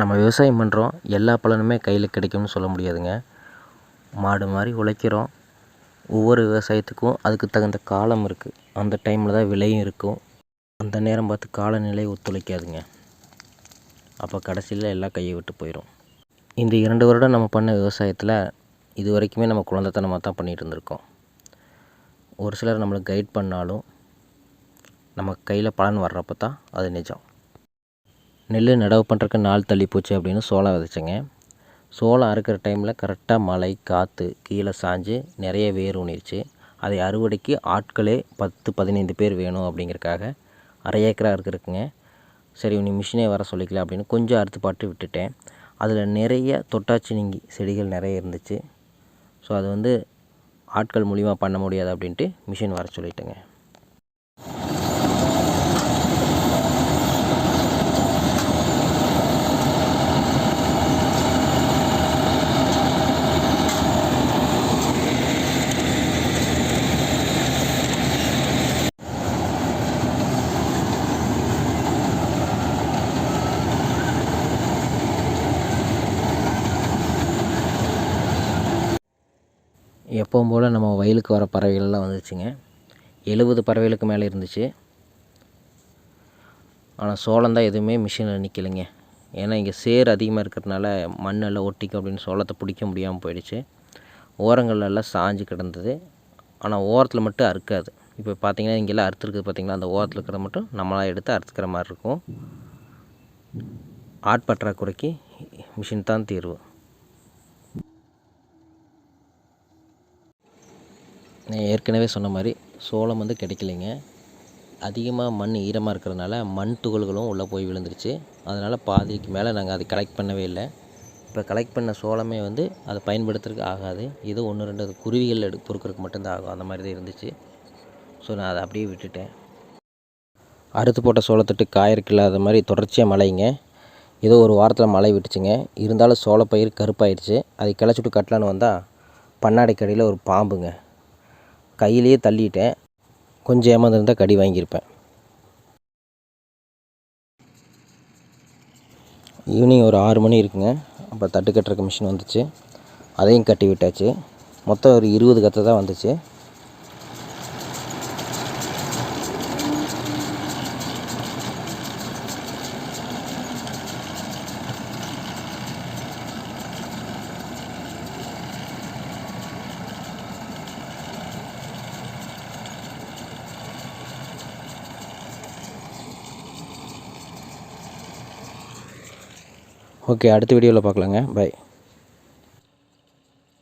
நம்ம விவசாயம் பண்ணுறோம் எல்லா பலனுமே கையில் கிடைக்கும்னு சொல்ல முடியாதுங்க. மாடு மாதிரி உழைக்கிறோம். ஒவ்வொரு விவசாயத்துக்கும் அதுக்கு தகுந்த காலம் இருக்குது அந்த டைமில் தான் விலையும் இருக்கும். அந்த நேரம் பார்த்து காலநிலை ஒத்துழைக்காதுங்க. அப்போ கடைசியில் எல்லாம் கையை விட்டு போயிடும் இந்த இரண்டு வருடம் நம்ம பண்ண விவசாயத்தில் இது வரைக்குமே நம்ம குழந்தைத்தனமாக தான் பண்ணிகிட்டு இருந்திருக்கோம். ஒரு சிலர் நம்மளுக்கு கைட் பண்ணாலும் நம்ம கையில் பலன் வர்றப்போ தான் அது நிஜம். நெல் நடவு பண்ணுறக்கு நாள் தள்ளி போச்சு அப்படின்னு சோளம் விதைச்சேங்க. சோளம் அறுக்கிற டைமில் கரெக்டாக மழை காற்று கீழே சாஞ்சு நிறைய வேர் ஊனிருச்சு. அதை அறுவடைக்கு ஆட்களே பத்து பதினைந்து பேர் வேணும் அப்படிங்கிறக்காக அரை ஏக்கரா இருக்கிறதுக்குங்க சரி நீ மிஷினே வர சொல்லிக்கலாம் அப்படின்னு கொஞ்சம் அறுத்து பாட்டு விட்டுட்டேன். அதில் நிறைய தொட்டாச்சினிங்கி செடிகள் நிறைய இருந்துச்சு. ஸோ அது வந்து ஆட்கள் மூலிமா பண்ண முடியாது அப்படின்ட்டு மிஷின் வர சொல்லிட்டேங்க. எப்பவும் போல் நம்ம வயலுக்கு வர பறவைகள்லாம் வந்துச்சுங்க. எழுபது பறவைகளுக்கு மேலே இருந்துச்சு. ஆனால் சோளம் தான் எதுவுமே மிஷினில் நிற்கலைங்க ஏன்னா இங்கே சேர் அதிகமாக இருக்கிறதுனால மண்ணெல்லாம் ஒட்டிக்கும் அப்படின்னு சோளத்தை பிடிக்க முடியாமல் போயிடுச்சு. ஓரங்கள்லாம் சாஞ்சு கிடந்தது. ஆனால் ஓரத்தில் மட்டும் அறுக்காது. இப்போ பார்த்தீங்கன்னா இங்கெல்லாம் அறுத்துருக்குது பார்த்திங்களா அந்த ஓரத்தில் இருக்கிறத மட்டும் நம்மளாக எடுத்து அறுத்துக்கிற மாதிரி இருக்கும். ஆட்பற்றாக்குறைக்கு மிஷின் தான் தீர்வு. நான் ஏற்கனவே சொன்ன மாதிரி சோளம் வந்து கிடைக்கலைங்க. அதிகமாக மண் ஈரமாக இருக்கிறதுனால மண் துகள்களும் உள்ளே போய் விழுந்துருச்சு. அதனால் பாதிக்கு மேலே நாங்கள் அதை கலெக்ட் பண்ணவே இல்லை. இப்போ கலெக்ட் பண்ண சோளமே வந்து அதை பயன்படுத்துறதுக்கு ஆகாது. ஏதோ ஒன்று ரெண்டு குருவிகள் எடு பொறுக்கிறதுக்கு மட்டும்தான் ஆகும். அந்த மாதிரி தான் இருந்துச்சு. ஸோ நான் அதை அப்படியே விட்டுட்டேன். அறுத்து போட்ட சோளத்தட்டு காயருக்கு இல்லாத மாதிரி தொடர்ச்சியாக மழைங்க. ஏதோ ஒரு வாரத்தில் மழை விட்டுச்சுங்க. இருந்தாலும் சோளப்பயிர் கருப்பாயிருச்சு. அதை கிளச்சிட்டு கட்டலான்னு வந்தால் பண்ணாடி கடையில் ஒரு பாம்புங்க. கையிலேயே தள்ளிட்டேன். கொஞ்சம் ஏமாந்துருந்தால் கடி வாங்கியிருப்பேன். ஈவினிங் ஒரு ஆறு மணி இருக்குங்க. அப்போ தட்டு கட்டுறக்கு மிஷின் வந்துச்சு. அதையும் கட்டி விட்டாச்சு. மொத்தம் ஒரு இருபது கத்தை தான் வந்துச்சு. ஓகே அடுத்த வீடியோவில் பார்க்கலாங்க. பை